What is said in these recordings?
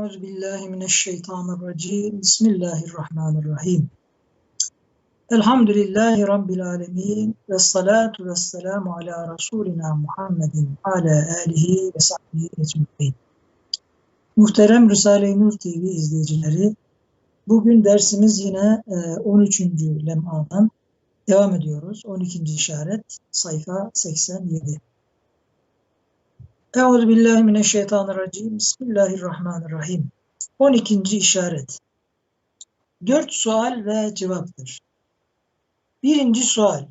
Euzu billahi mineşşeytanirracim. Bismillahirrahmanirrahim. Elhamdülillahi Rabbil alemin. Ve salatu ve selamu ala Resulina Muhammedin ala alihi ve sahbihi ecmaîn. Muhterem Risale-i Nur TV izleyicileri, bugün dersimiz yine 13. lemadan devam ediyoruz. 12. işaret, sayfa 87. Euzu billahi mineşşeytanirracim. Bismillahirrahmanirrahim. 12. işaret. Dört sual ve cevaptır. Birinci sual.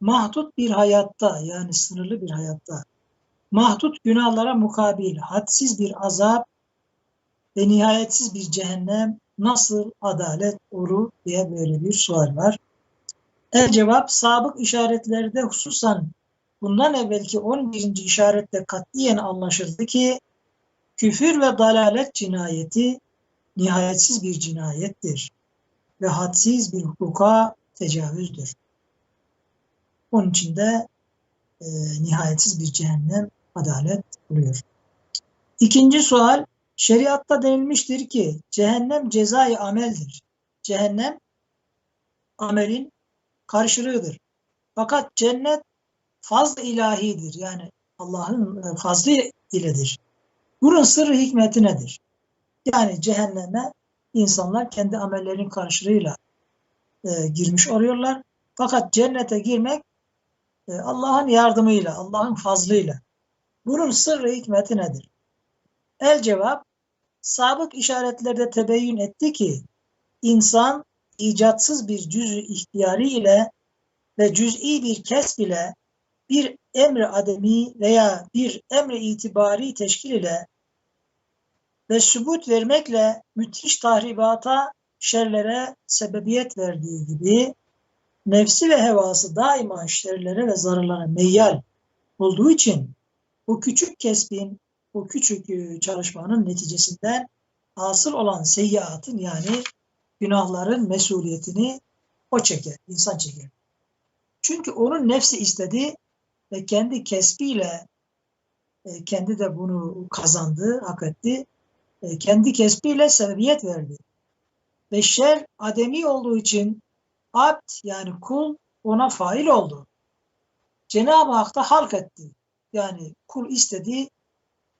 Mahdut bir hayatta yani sınırlı bir hayatta mahdut günahlara mukabil hadsiz bir azap ve nihayetsiz bir cehennem nasıl adalet olur diye böyle bir sual var. El cevap sabık işaretlerde hususan bundan evvelki 11. işarette katiyen anlaşıldı ki küfür ve dalalet cinayeti nihayetsiz bir cinayettir ve hadsiz bir hukuka tecavüzdür. Onun için de e, nihayetsiz bir cehennem adalet oluyor. İkinci sual, şeriatta denilmiştir ki cehennem cezai ameldir. Cehennem amelin karşılığıdır. Fakat cennet fazl ilahidir. Yani Allah'ın fazlı iledir. Bunun sırrı hikmeti nedir? Yani cehenneme insanlar kendi amellerinin karşılığıyla e, girmiş oluyorlar. Fakat cennete girmek e, Allah'ın yardımıyla, Allah'ın fazlıyla. Bunun sırrı hikmeti nedir? El cevap, sabık işaretlerde tebeyyün etti ki, insan icatsız bir cüzü ihtiyari ile ve cüz'i bir kesb ile bir emri ademi veya bir emri itibari teşkil ile ve sübut vermekle müthiş tahribata, şerlere sebebiyet verdiği gibi nefsi ve hevası daima şerlere ve zararlara meyyal olduğu için o küçük kesbin, o küçük e, çalışmanın neticesinden hasıl olan seyyiatın yani günahların mesuliyetini o çeker, insan çeker. Çünkü onun nefsi istedi ve kendi kesbiyle e, kendi de bunu kazandı, hak etti. E, kendi kesbiyle sebebiyet verdi. Ve şer ademi olduğu için abd yani kul ona fail oldu. Cenab-ı Hak da halk etti. Yani kul istedi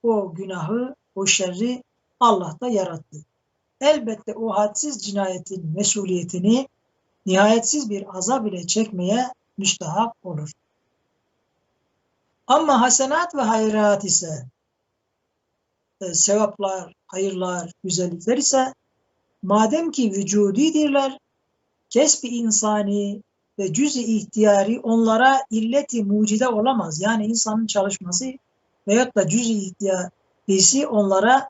o günahı, o şerri Allah da yarattı. Elbette o hadsiz cinayetin mesuliyetini nihayetsiz bir azab ile çekmeye müstahak olur. Ama hasenat ve hayrat ise e, sevaplar, hayırlar, güzellikler ise madem ki vücudidirler, kesbi insani ve cüz-i ihtiyari onlara illeti mucide olamaz. Yani insanın çalışması veyahut da cüz-i ihtiyarisi onlara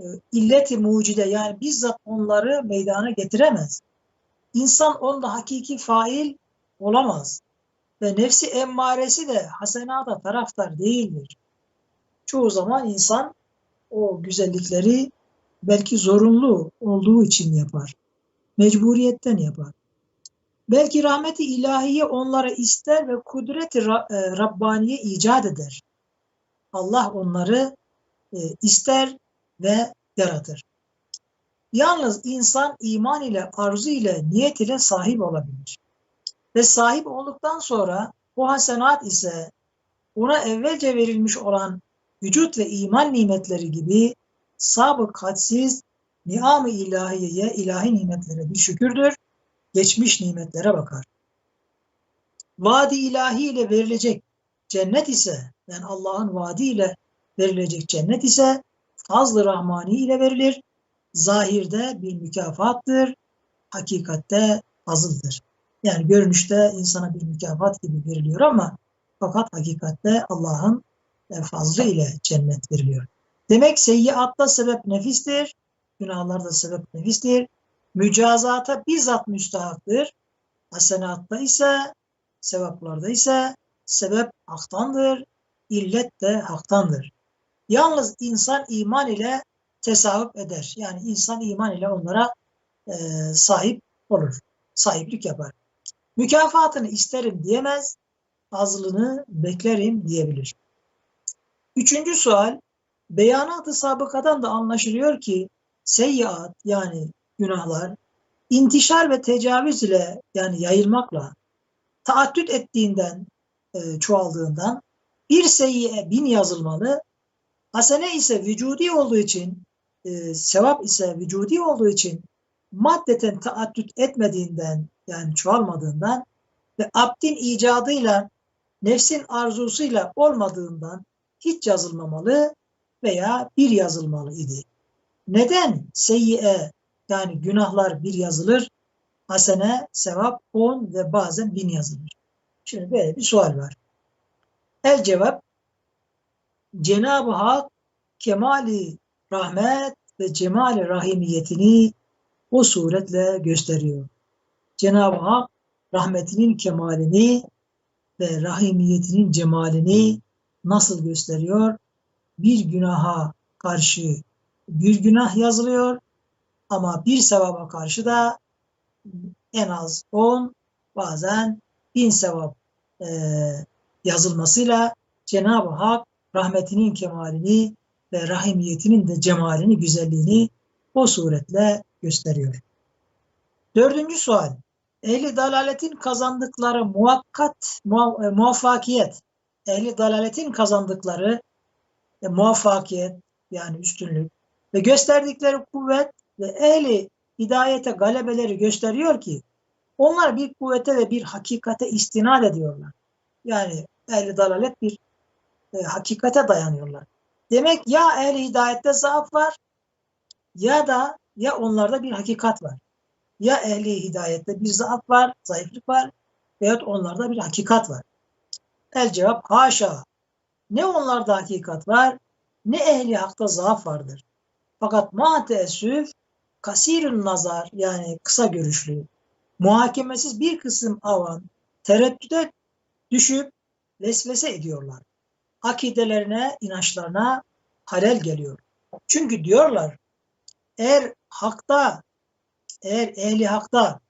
e, illeti mucide yani bizzat onları meydana getiremez. İnsan onda hakiki fail olamaz. Ve nefsi emmaresi de hasenata taraftar değildir. Çoğu zaman insan o güzellikleri belki zorunlu olduğu için yapar. Mecburiyetten yapar. Belki rahmeti ilahiye onlara ister ve kudreti e, Rabbaniye icat eder. Allah onları e, ister ve yaratır. Yalnız insan iman ile, arzu ile, niyet ile sahip olabilir. Ve sahip olduktan sonra bu hasenat ise ona evvelce verilmiş olan vücut ve iman nimetleri gibi sabık hadsiz niam-ı ilahiyeye, ilahi nimetlere bir şükürdür. Geçmiş nimetlere bakar. Vadi ilahi ile verilecek cennet ise, yani Allah'ın vaadi ile verilecek cennet ise fazl-ı rahmani ile verilir. Zahirde bir mükafattır, hakikatte fazıldır. Yani görünüşte insana bir mükafat gibi veriliyor ama fakat hakikatte Allah'ın e, fazlı ile cennet veriliyor. Demek seyyiatta sebep nefistir, günahlarda sebep nefistir. Mücazata bizzat müstahaktır. Hasenatta ise, sevaplarda ise sebep haktandır, illet de haktandır. Yalnız insan iman ile tesahüp eder. Yani insan iman ile onlara e, sahip olur, sahiplik yapar. Mükafatını isterim diyemez, azlını beklerim diyebilir. Üçüncü sual, Beyanat-ı sabıkadan da anlaşılıyor ki seyyiat yani günahlar intişar ve tecavüz ile yani yayılmakla taaddüt ettiğinden e, çoğaldığından bir seyyiye bin yazılmalı hasene ise vücudi olduğu için e, sevap ise vücudi olduğu için maddeten taaddüt etmediğinden yani çoğalmadığından ve abdin icadıyla nefsin arzusuyla olmadığından hiç yazılmamalı veya bir yazılmalı idi. Neden seyyiye yani günahlar bir yazılır, hasene, sevap on ve bazen bin yazılır? Şimdi böyle bir sual var. El cevap Cenab-ı Hak kemali rahmet ve cemali rahimiyetini o suretle gösteriyor. Cenab-ı Hak rahmetinin kemalini ve rahimiyetinin cemalini nasıl gösteriyor? Bir günaha karşı bir günah yazılıyor ama bir sevaba karşı da en az 10 bazen bin sevap e, yazılmasıyla Cenab-ı Hak rahmetinin kemalini ve rahimiyetinin de cemalini, güzelliğini o suretle gösteriyor. Dördüncü sual. Ehli dalaletin kazandıkları muhakkat, e, muvaffakiyet, ehli dalaletin kazandıkları e, muvaffakiyet yani üstünlük ve gösterdikleri kuvvet ve ehli hidayete galebeleri gösteriyor ki onlar bir kuvvete ve bir hakikate istinad ediyorlar. Yani ehli dalalet bir e, hakikate dayanıyorlar. Demek ya ehli hidayette zaaf var ya da ya onlarda bir hakikat var. Ya ehli hidayette bir zaaf var, zayıflık var veyahut onlarda bir hakikat var. El cevap haşa. Ne onlarda hakikat var ne ehli hakta zaaf vardır. Fakat ma teessüf kasirun nazar yani kısa görüşlü, muhakemesiz bir kısım avan tereddüde düşüp vesvese ediyorlar. Akidelerine, inançlarına halel geliyor. Çünkü diyorlar eğer hakta, eğer ehli hakta,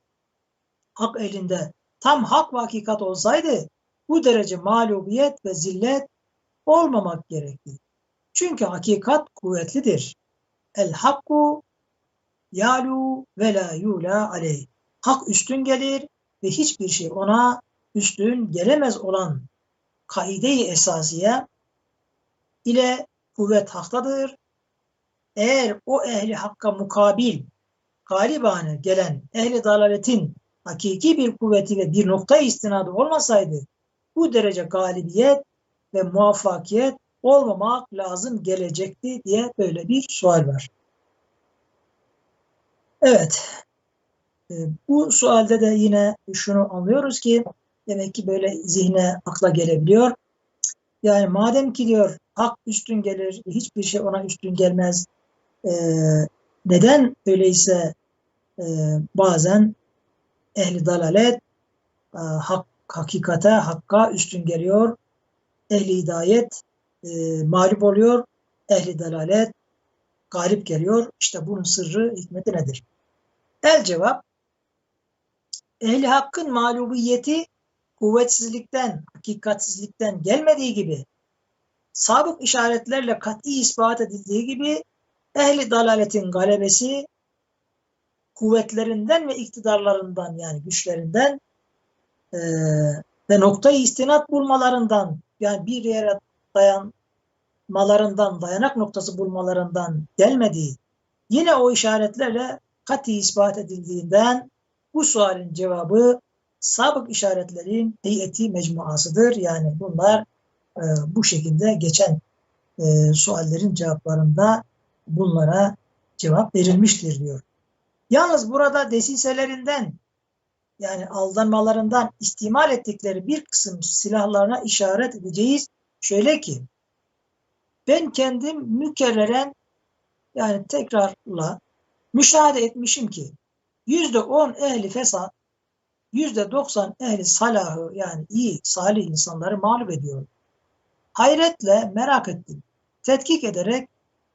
hak elinde tam hak ve hakikat olsaydı bu derece mağlubiyet ve zillet olmamak gerekti. Çünkü hakikat kuvvetlidir. El hakku yalu ve la yula aleyh. Hak üstün gelir ve hiçbir şey ona üstün gelemez olan kaide-i esasiye ile kuvvet haktadır. Eğer o ehli hakka mukabil galibane gelen ehli dalaletin hakiki bir kuvveti ve bir nokta istinadı olmasaydı bu derece galibiyet ve muvaffakiyet olmamak lazım gelecekti diye böyle bir sual var. Evet. Ee, bu sualde de yine şunu anlıyoruz ki demek ki böyle zihne akla gelebiliyor. Yani madem ki diyor hak üstün gelir, hiçbir şey ona üstün gelmez. Ee, neden öyleyse e, bazen ehli dalalet e, hak, hakikate, hakka üstün geliyor. Ehli hidayet e, mağlup oluyor. Ehli dalalet galip geliyor. İşte bunun sırrı, hikmeti nedir? El cevap, ehli hakkın mağlubiyeti kuvvetsizlikten, hakikatsizlikten gelmediği gibi, sabık işaretlerle kat'i ispat edildiği gibi, ehli dalaletin galebesi kuvvetlerinden ve iktidarlarından yani güçlerinden e, ve noktayı istinat bulmalarından yani bir yere dayanmalarından, dayanak noktası bulmalarından gelmediği yine o işaretlerle kati ispat edildiğinden bu sualin cevabı sabık işaretlerin heyeti mecmuasıdır. Yani bunlar e, bu şekilde geçen e, suallerin cevaplarında bunlara cevap verilmiştir diyor. Yalnız burada desiselerinden yani aldanmalarından istimal ettikleri bir kısım silahlarına işaret edeceğiz. Şöyle ki ben kendim mükerreren yani tekrarla müşahede etmişim ki yüzde on ehli fesat yüzde doksan ehli salahı yani iyi, salih insanları mağlup ediyor. Hayretle merak ettim. Tetkik ederek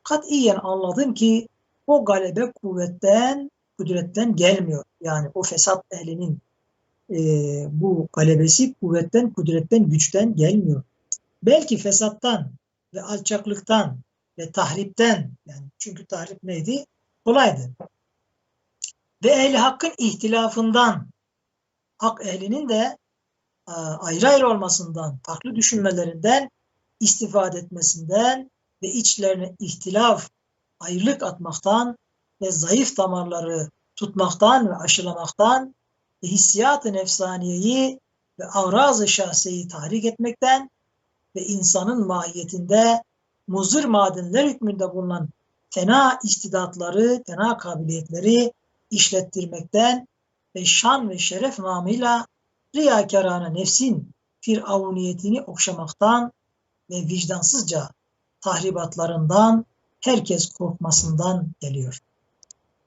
katiyen anladım ki o galebe kuvvetten, kudretten gelmiyor. Yani o fesat ehlinin e, bu galebesi kuvvetten, kudretten, güçten gelmiyor. Belki fesattan ve alçaklıktan ve tahripten yani çünkü tahrip neydi? Kolaydı. Ve ehli hakkın ihtilafından hak ehlinin de e, ayrı ayrı olmasından, farklı düşünmelerinden istifade etmesinden ve içlerine ihtilaf, ayrılık atmaktan ve zayıf damarları tutmaktan ve aşılamaktan ve hissiyat-ı nefsaniyeyi ve avraz-ı şahsiyeyi tahrik etmekten ve insanın mahiyetinde muzır madenler hükmünde bulunan fena istidatları, fena kabiliyetleri işlettirmekten ve şan ve şeref namıyla riyakarana nefsin firavuniyetini okşamaktan ve vicdansızca tahribatlarından herkes korkmasından geliyor.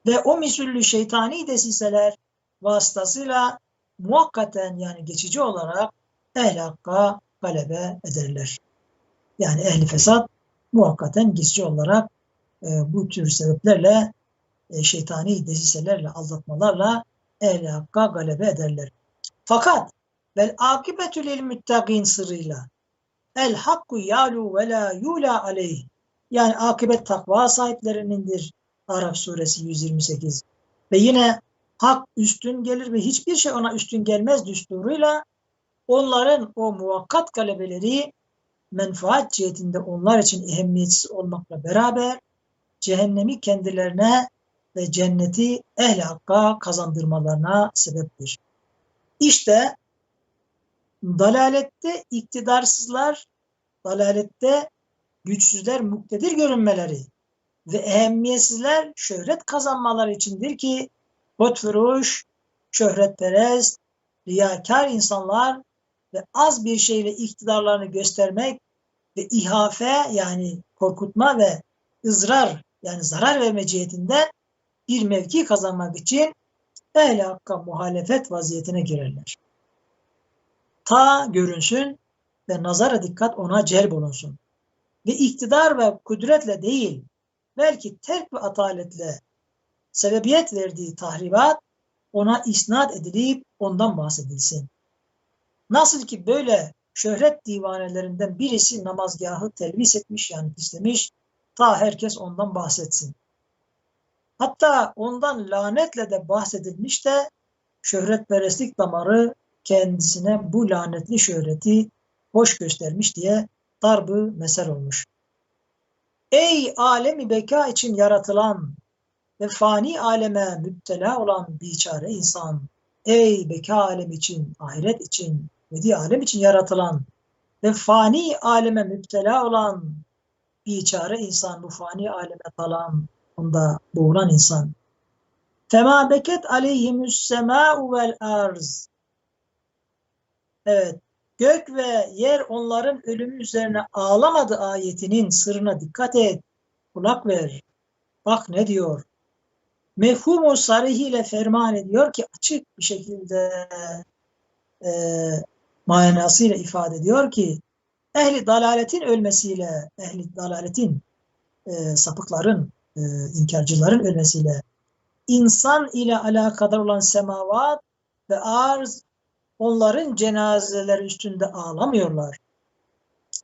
Ve o misüllü şeytani desiseler vasıtasıyla muhakkaten yani geçici olarak ehl hakka galebe ederler. Yani ehli fesat muhakkaten geçici olarak e, bu tür sebeplerle e, şeytani desiselerle aldatmalarla ehli hakka galebe ederler. Fakat vel akibetü lil müttegin sırrıyla el hakku yalu ve la yula aleyh yani akibet takva sahiplerinindir. Arap suresi 128 ve yine hak üstün gelir ve hiçbir şey ona üstün gelmez düsturuyla onların o muvakkat galebeleri menfaat cihetinde onlar için ehemmiyetsiz olmakla beraber cehennemi kendilerine ve cenneti ehli hakka kazandırmalarına sebeptir. İşte dalalette iktidarsızlar, dalalette güçsüzler muktedir görünmeleri ve ehemmiyetsizler şöhret kazanmaları içindir ki Hotfuruş, şöhretperest, riyakar insanlar ve az bir şeyle iktidarlarını göstermek ve ihafe yani korkutma ve ızrar yani zarar verme cihetinden bir mevki kazanmak için ehl hakka muhalefet vaziyetine girerler. Ta görünsün ve nazara dikkat ona celb olunsun. Ve iktidar ve kudretle değil, belki terk ve ataletle sebebiyet verdiği tahribat ona isnat edilip ondan bahsedilsin. Nasıl ki böyle şöhret divanelerinden birisi namazgahı telvis etmiş yani pislemiş, ta herkes ondan bahsetsin. Hatta ondan lanetle de bahsedilmiş de şöhretperestlik damarı kendisine bu lanetli şöhreti hoş göstermiş diye darbı mesel olmuş. Ey alemi beka için yaratılan ve fani aleme müptela olan biçare insan, ey beka alem için, ahiret için, vedi alem için yaratılan ve fani aleme müptela olan biçare insan, bu fani aleme dalan, onda boğulan insan. Fema beket aleyhimüs semâ'u vel arz. Evet, gök ve yer onların ölümü üzerine ağlamadı ayetinin sırrına dikkat et, kulak ver. Bak ne diyor? mefhumu sarihiyle ferman ediyor ki açık bir şekilde e, manasıyla ifade ediyor ki ehli dalaletin ölmesiyle, ehli dalaletin e, sapıkların, e, inkarcıların ölmesiyle insan ile alakadar olan semavat ve arz onların cenazeleri üstünde ağlamıyorlar.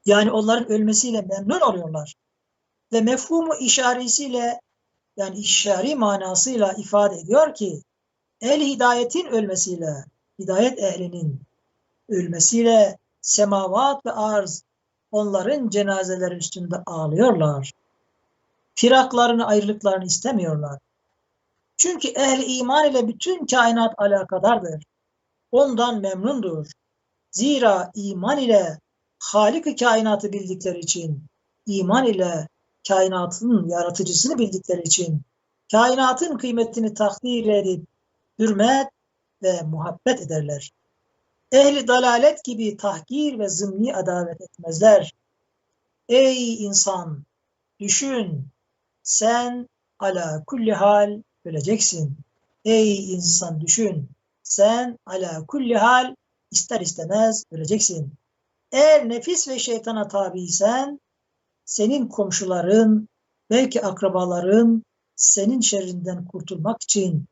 Yani onların ölmesiyle memnun oluyorlar. Ve mefhumu işaresiyle yani işari manasıyla ifade ediyor ki el hidayetin ölmesiyle, hidayet ehlinin ölmesiyle semavat ve arz onların cenazeleri üstünde ağlıyorlar. Firaklarını, ayrılıklarını istemiyorlar. Çünkü ehli iman ile bütün kainat alakadardır. Ondan memnundur. Zira iman ile Halik-i kainatı bildikleri için, iman ile kainatın yaratıcısını bildikleri için kainatın kıymetini takdir edip hürmet ve muhabbet ederler. Ehli dalalet gibi tahkir ve zımni adavet etmezler. Ey insan düşün sen ala kulli hal öleceksin. Ey insan düşün sen ala kulli hal ister istemez öleceksin. Eğer nefis ve şeytana tabiysen senin komşuların, belki akrabaların senin şerrinden kurtulmak için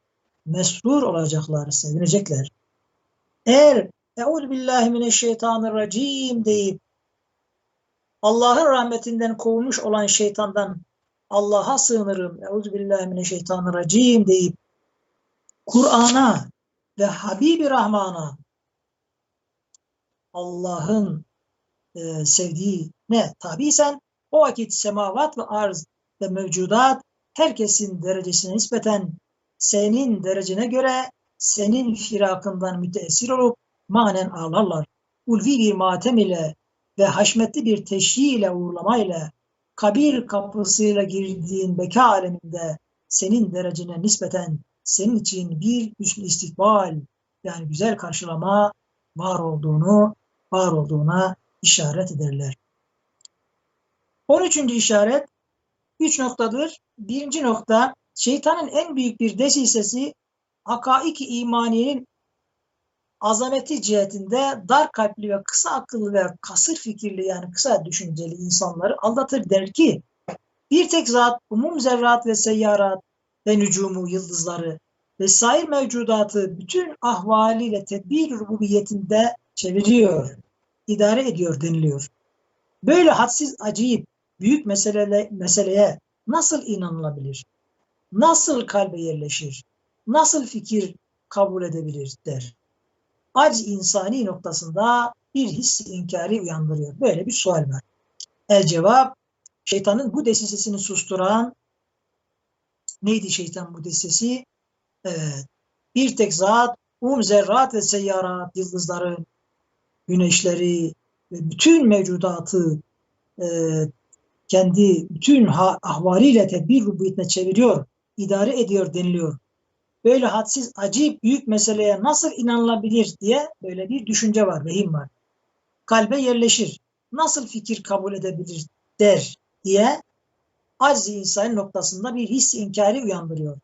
mesrur olacaklar, sevinecekler. Eğer Eûzü billahi mineşşeytanirracim deyip Allah'ın rahmetinden kovulmuş olan şeytandan Allah'a sığınırım. Euzubillahimineşşeytanirracim deyip Kur'an'a ve Habibi Rahman'a Allah'ın e, sevdiğine tabiysen o vakit semavat ve arz ve mevcudat herkesin derecesine nispeten senin derecene göre senin firakından müteessir olup manen ağlarlar. Ulvi bir matem ile ve haşmetli bir teşhi ile uğurlama ile kabir kapısıyla girdiğin beka aleminde senin derecene nispeten senin için bir hüsnü istikbal yani güzel karşılama var olduğunu var olduğuna işaret ederler. 13. işaret 3 noktadır. Birinci nokta şeytanın en büyük bir desisesi hakaiki imaniyenin azameti cihetinde dar kalpli ve kısa akıllı ve kasır fikirli yani kısa düşünceli insanları aldatır der ki bir tek zat umum zerrat ve seyyarat ve nücumu yıldızları ve sair mevcudatı bütün ahvaliyle tedbir rububiyetinde çeviriyor, idare ediyor deniliyor. Böyle hadsiz acayip büyük meselele, meseleye nasıl inanılabilir? Nasıl kalbe yerleşir? Nasıl fikir kabul edebilir der. Acz insani noktasında bir hissi inkari uyandırıyor. Böyle bir sual var. El cevap şeytanın bu desisesini susturan neydi şeytan bu desisi? Evet. Bir tek zat um zerrat ve seyyarat yıldızların güneşleri ve bütün mevcudatı e, kendi bütün ahvaliyle tedbir rububiyetine çeviriyor, idare ediyor deniliyor. Böyle hadsiz, acayip büyük meseleye nasıl inanılabilir diye böyle bir düşünce var, vehim var. Kalbe yerleşir. Nasıl fikir kabul edebilir der diye aczi noktasında bir his inkari uyandırıyor.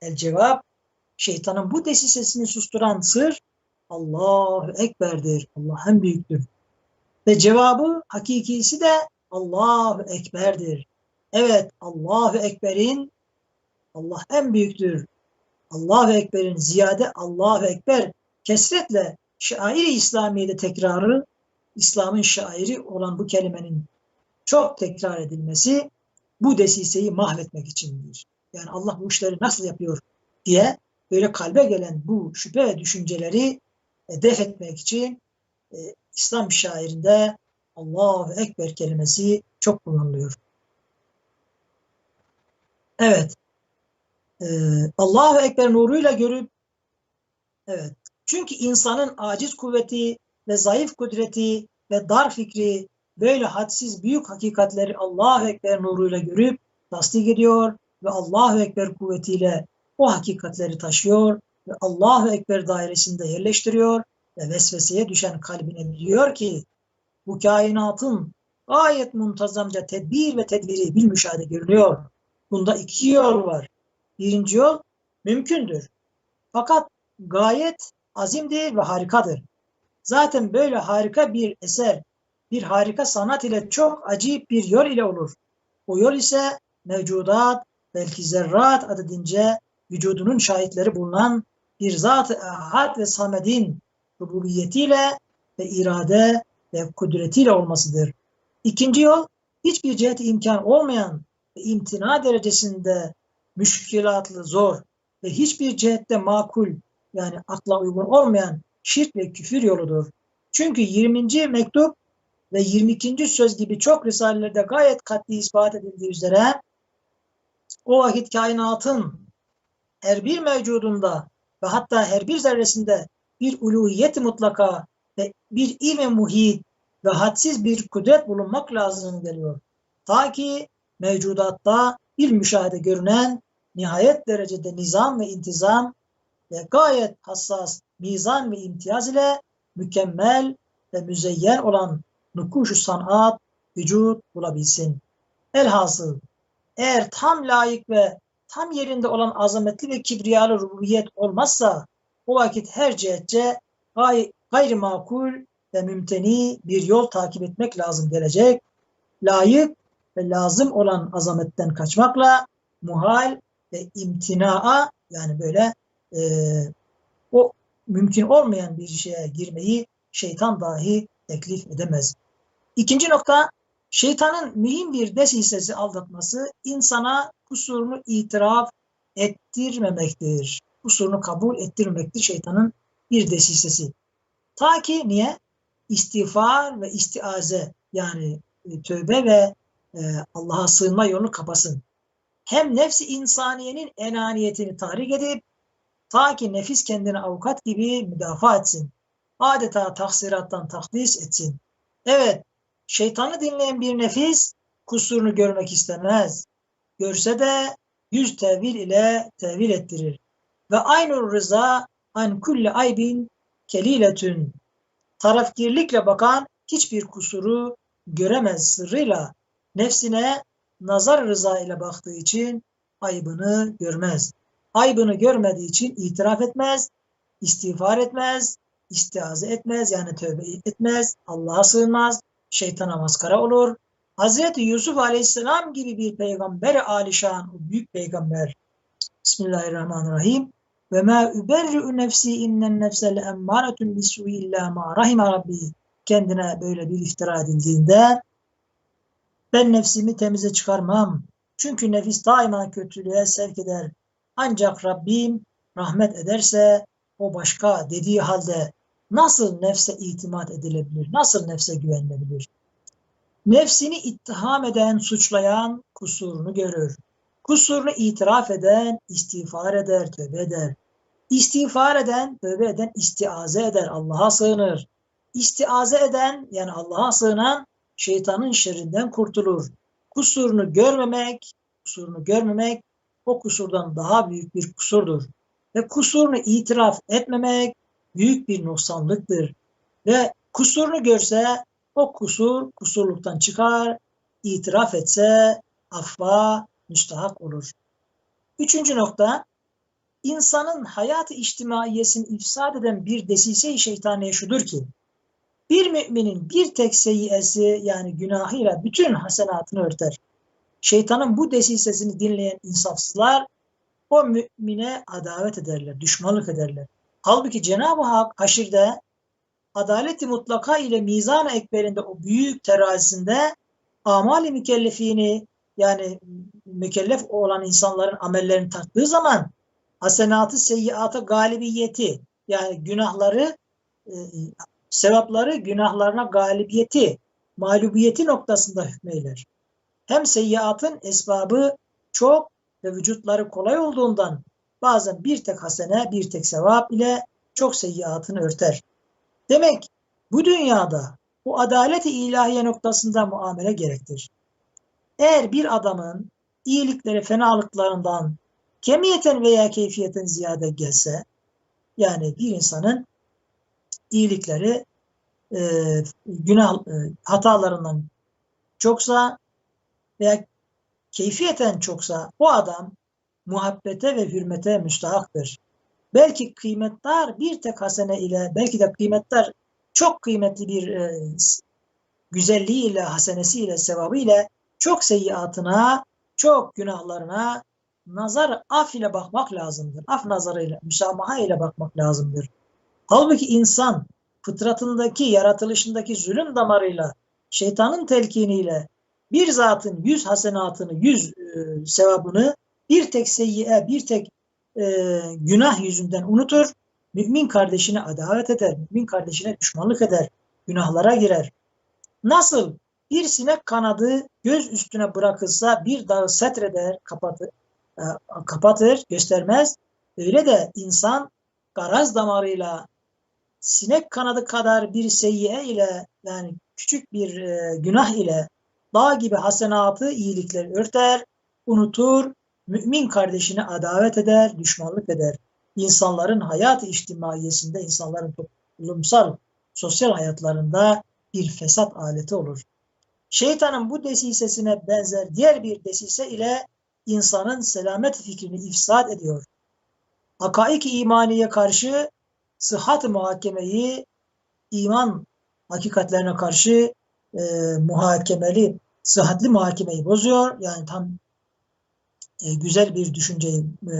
El cevap, şeytanın bu desisesini susturan sır Allahu Ekber'dir. Allah en büyüktür. Ve cevabı hakikisi de Allahu Ekber'dir. Evet Allahu Ekber'in Allah en büyüktür. Allahu Ekber'in ziyade Allahu Ekber kesretle şairi İslamiye'de tekrarı İslam'ın şairi olan bu kelimenin çok tekrar edilmesi bu desiseyi mahvetmek içindir. Yani Allah bu işleri nasıl yapıyor diye böyle kalbe gelen bu şüphe ve düşünceleri e, def etmek için e, İslam şairinde Allahu Ekber kelimesi çok kullanılıyor. Evet. Ee, Allahu Ekber nuruyla görüp evet. Çünkü insanın aciz kuvveti ve zayıf kudreti ve dar fikri böyle hadsiz büyük hakikatleri Allahu Ekber nuruyla görüp tasdik ediyor ve Allahu Ekber kuvvetiyle o hakikatleri taşıyor ve Allahu Ekber dairesinde yerleştiriyor ve vesveseye düşen kalbine diyor ki bu kainatın gayet muntazamca tedbir ve tedbiri bir müşahede görünüyor. Bunda iki yol var. Birinci yol mümkündür. Fakat gayet azimdir ve harikadır. Zaten böyle harika bir eser, bir harika sanat ile çok acayip bir yol ile olur. O yol ise mevcudat, belki zerrat adedince vücudunun şahitleri bulunan bir zat-ı ahad ve samedin rububiyetiyle ve irade ve kudretiyle olmasıdır. İkinci yol hiçbir cihet imkan olmayan ve imtina derecesinde müşkilatlı, zor ve hiçbir cihette makul yani akla uygun olmayan şirk ve küfür yoludur. Çünkü 20. mektup ve 22. söz gibi çok risalelerde gayet katli ispat edildiği üzere o vakit kainatın her bir mevcudunda ve hatta her bir zerresinde bir uluhiyet mutlaka ve bir ilm muhit ve hadsiz bir kudret bulunmak lazım geliyor. Ta ki mevcudatta bir müşahede görünen nihayet derecede nizam ve intizam ve gayet hassas mizan ve imtiyaz ile mükemmel ve müzeyyen olan nukuşu sanat vücut bulabilsin. Elhasıl eğer tam layık ve tam yerinde olan azametli ve kibriyalı rububiyet olmazsa o vakit her cihetçe gay gayri makul ve mümteni bir yol takip etmek lazım gelecek. Layık ve lazım olan azametten kaçmakla muhal ve imtinaa yani böyle e, o mümkün olmayan bir şeye girmeyi şeytan dahi teklif edemez. İkinci nokta Şeytanın mühim bir desisesi aldatması insana kusurunu itiraf ettirmemektir. Kusurunu kabul ettirmemektir şeytanın bir desisesi. Ta ki niye? İstiğfar ve istiaze yani e, tövbe ve e, Allah'a sığınma yolunu kapasın. Hem nefsi insaniyenin enaniyetini tahrik edip ta ki nefis kendini avukat gibi müdafaa etsin. Adeta taksirattan takdis etsin. Evet, şeytanı dinleyen bir nefis kusurunu görmek istemez. Görse de yüz tevil ile tevil ettirir. Ve aynı rıza an kulli aybin keliletün. Tarafgirlikle bakan hiçbir kusuru göremez sırrıyla nefsine nazar rıza ile baktığı için aybını görmez. Aybını görmediği için itiraf etmez, istiğfar etmez, istiaze etmez yani tövbe etmez, Allah'a sığınmaz, şeytana maskara olur. Hazreti Yusuf Aleyhisselam gibi bir peygamber alişan, o büyük peygamber. Bismillahirrahmanirrahim. Ve ma überri'u nefsi innen nefse le emmâretun bisu'i illa ma rahime rabbi. Kendine böyle bir iftira edildiğinde ben nefsimi temize çıkarmam. Çünkü nefis daima kötülüğe sevk eder. Ancak Rabbim rahmet ederse o başka dediği halde nasıl nefse itimat edilebilir? Nasıl nefse güvenilebilir? Nefsini ittiham eden, suçlayan kusurunu görür. Kusurunu itiraf eden istiğfar eder, tövbe eder. İstiğfar eden, tövbe eden istiaze eder, Allah'a sığınır. İstiaze eden yani Allah'a sığınan şeytanın şerrinden kurtulur. Kusurunu görmemek, kusurunu görmemek o kusurdan daha büyük bir kusurdur. Ve kusurunu itiraf etmemek büyük bir noksanlıktır. Ve kusurunu görse o kusur kusurluktan çıkar, itiraf etse affa müstahak olur. Üçüncü nokta, insanın hayat-ı içtimaiyesini ifsad eden bir desise-i şeytaniye şudur ki, bir müminin bir tek seyyiyesi yani günahıyla bütün hasenatını örter. Şeytanın bu desisesini dinleyen insafsızlar o mümine adavet ederler, düşmanlık ederler. Halbuki Cenab-ı Hak haşirde adaleti mutlaka ile mizan ekberinde o büyük terazisinde amali mükellefini yani mükellef olan insanların amellerini taktığı zaman hasenatı seyyiata galibiyeti yani günahları e, sevapları günahlarına galibiyeti mağlubiyeti noktasında hükmeyler. Hem seyyiatın esbabı çok ve vücutları kolay olduğundan bazen bir tek hasene bir tek sevap ile çok seyyiatını örter. Demek bu dünyada bu adaleti ilahiye noktasında muamele gerektir. Eğer bir adamın iyilikleri fenalıklarından kemiyeten veya keyfiyeten ziyade gelse, yani bir insanın iyilikleri e, günah e, hatalarından çoksa veya keyfiyeten çoksa o adam muhabbete ve hürmete müstahaktır. Belki kıymetler bir tek hasene ile belki de kıymetler çok kıymetli bir e, güzelliğiyle, hasenesiyle, sevabı ile çok seyyiatına, çok günahlarına nazar af ile bakmak lazımdır. Af nazarıyla, müsamaha ile bakmak lazımdır. Halbuki insan fıtratındaki, yaratılışındaki zulüm damarıyla, şeytanın telkiniyle bir zatın yüz hasenatını, yüz e, sevabını bir tek seyyiye, bir tek e, günah yüzünden unutur. Mümin kardeşine adalet eder, mümin kardeşine düşmanlık eder, günahlara girer. Nasıl bir sinek kanadı göz üstüne bırakılsa bir dağı setreder, kapatır, e, kapatır, göstermez. Öyle de insan garaz damarıyla sinek kanadı kadar bir seyyiye ile yani küçük bir e, günah ile dağ gibi hasenatı iyilikleri örter, unutur, mümin kardeşine adavet eder, düşmanlık eder. İnsanların hayat içtimaiyesinde, insanların toplumsal, sosyal hayatlarında bir fesat aleti olur. Şeytanın bu desisesine benzer diğer bir desise ile insanın selamet fikrini ifsad ediyor. Hakaik imaniye karşı sıhhat muhakemeyi iman hakikatlerine karşı e, muhakemeli, sıhhatli muhakemeyi bozuyor. Yani tam e, güzel bir düşünceyi, e,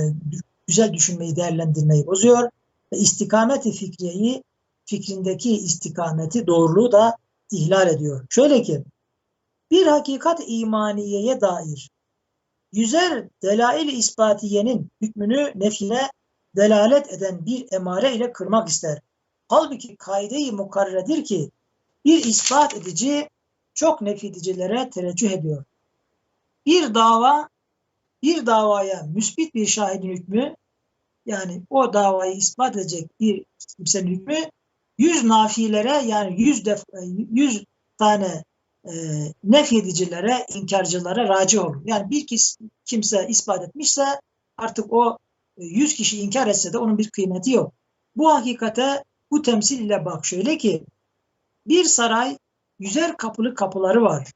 güzel düşünmeyi, değerlendirmeyi bozuyor. Ve istikameti fikriyeyi, fikrindeki istikameti, doğruluğu da ihlal ediyor. Şöyle ki, Bir hakikat imaniyeye dair yüzer delail-i ispatiyenin hükmünü nefine delalet eden bir emare ile kırmak ister. Halbuki kaide-i mukarredir ki bir ispat edici çok nefidicilere tereccüh ediyor. Bir dava bir davaya müsbit bir şahidin hükmü yani o davayı ispat edecek bir kimsenin hükmü yüz nafilere yani yüz, def, yüz tane e, nefyedicilere, inkarcılara raci olur. Yani bir kimse ispat etmişse artık o e, yüz kişi inkar etse de onun bir kıymeti yok. Bu hakikate bu temsil ile bak şöyle ki bir saray yüzer kapılı kapıları var.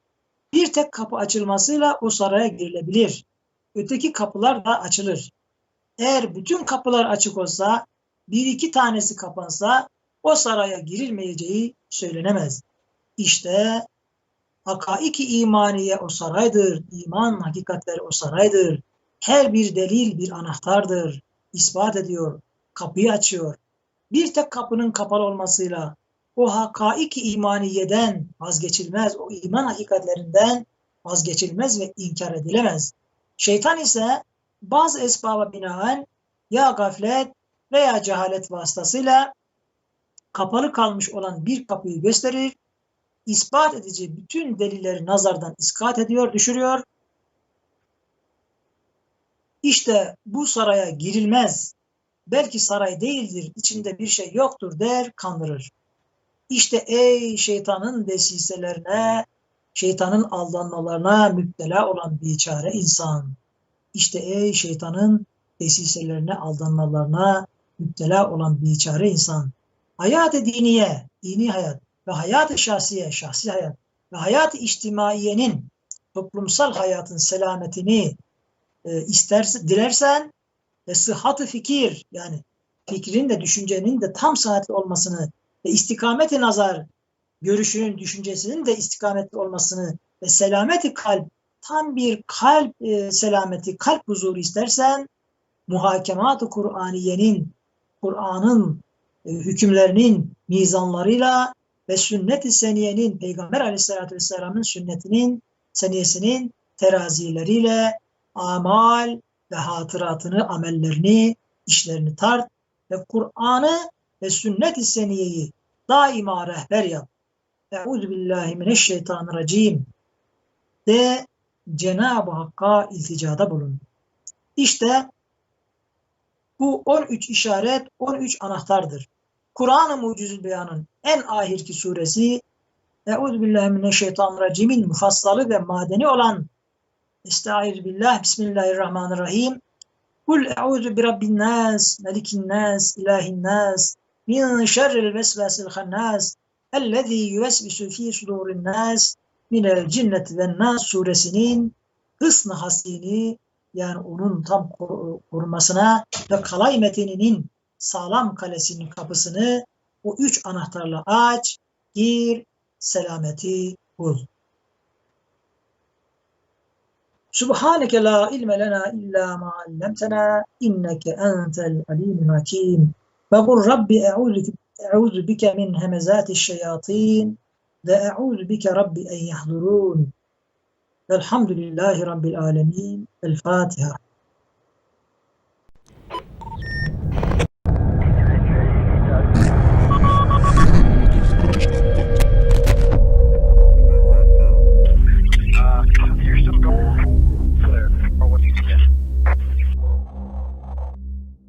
Bir tek kapı açılmasıyla o saraya girilebilir. Öteki kapılar da açılır. Eğer bütün kapılar açık olsa, bir iki tanesi kapansa o saraya girilmeyeceği söylenemez. İşte hakaiki imaniye o saraydır. İman hakikatleri o saraydır. Her bir delil bir anahtardır. İspat ediyor, kapıyı açıyor. Bir tek kapının kapalı olmasıyla o hakaiki imaniyeden vazgeçilmez, o iman hakikatlerinden vazgeçilmez ve inkar edilemez. Şeytan ise bazı esbaba binaen ya gaflet veya cehalet vasıtasıyla kapalı kalmış olan bir kapıyı gösterir, ispat edici bütün delilleri nazardan iskat ediyor, düşürüyor. İşte bu saraya girilmez, belki saray değildir, içinde bir şey yoktur der, kandırır. İşte ey şeytanın desiselerine, şeytanın aldanmalarına müptela olan bir çare insan. İşte ey şeytanın desiselerine, aldanmalarına müptela olan bir çare insan. Hayat-ı diniye, dini hayat ve hayat-ı şahsiye, şahsi hayat ve hayat-ı içtimaiyenin, toplumsal hayatın selametini e, isterse, dilersen ve sıhhat-ı fikir yani fikrin de düşüncenin de tam sıhhatli olmasını ve istikameti nazar görüşünün, düşüncesinin de istikametli olmasını ve selameti kalp, tam bir kalp e, selameti, kalp huzuru istersen muhakemat-ı Kur'aniyenin, Kur'an'ın e, hükümlerinin mizanlarıyla ve sünnet-i seniyenin, Peygamber aleyhissalatü vesselamın sünnetinin, seniyesinin terazileriyle amal ve hatıratını, amellerini, işlerini tart ve Kur'an'ı ve sünnet-i seniyeyi daima rehber yap. Euzu billahi mineşşeytanirracim de Cenab-ı Hakk'a ilticada bulun. İşte bu 13 işaret, 13 anahtardır. Kur'an-ı Mucizül Beyan'ın en ahirki suresi Euzu billahi mineşşeytanirracim'in mufassalı ve madeni olan Estaizu billah Bismillahirrahmanirrahim Kul euzu bi rabbin nas, melikin nas, ilahin nas, min şerril vesvesil hannas, ellezî yüvesvisu fî sudurin nas, minel cinneti ve suresinin hısn hasini yani onun tam korumasına ve kalay metininin sağlam kalesinin kapısını o üç anahtarla aç, gir, selameti bul. Subhaneke la ilme lena illa ma allamtena inneke entel alimul hakim. Ve kul Rabbi أعوذ بك من همزات الشياطين لا أعوذ بك ربي أن يحضرون. الحمد لله رب العالمين الفاتحة.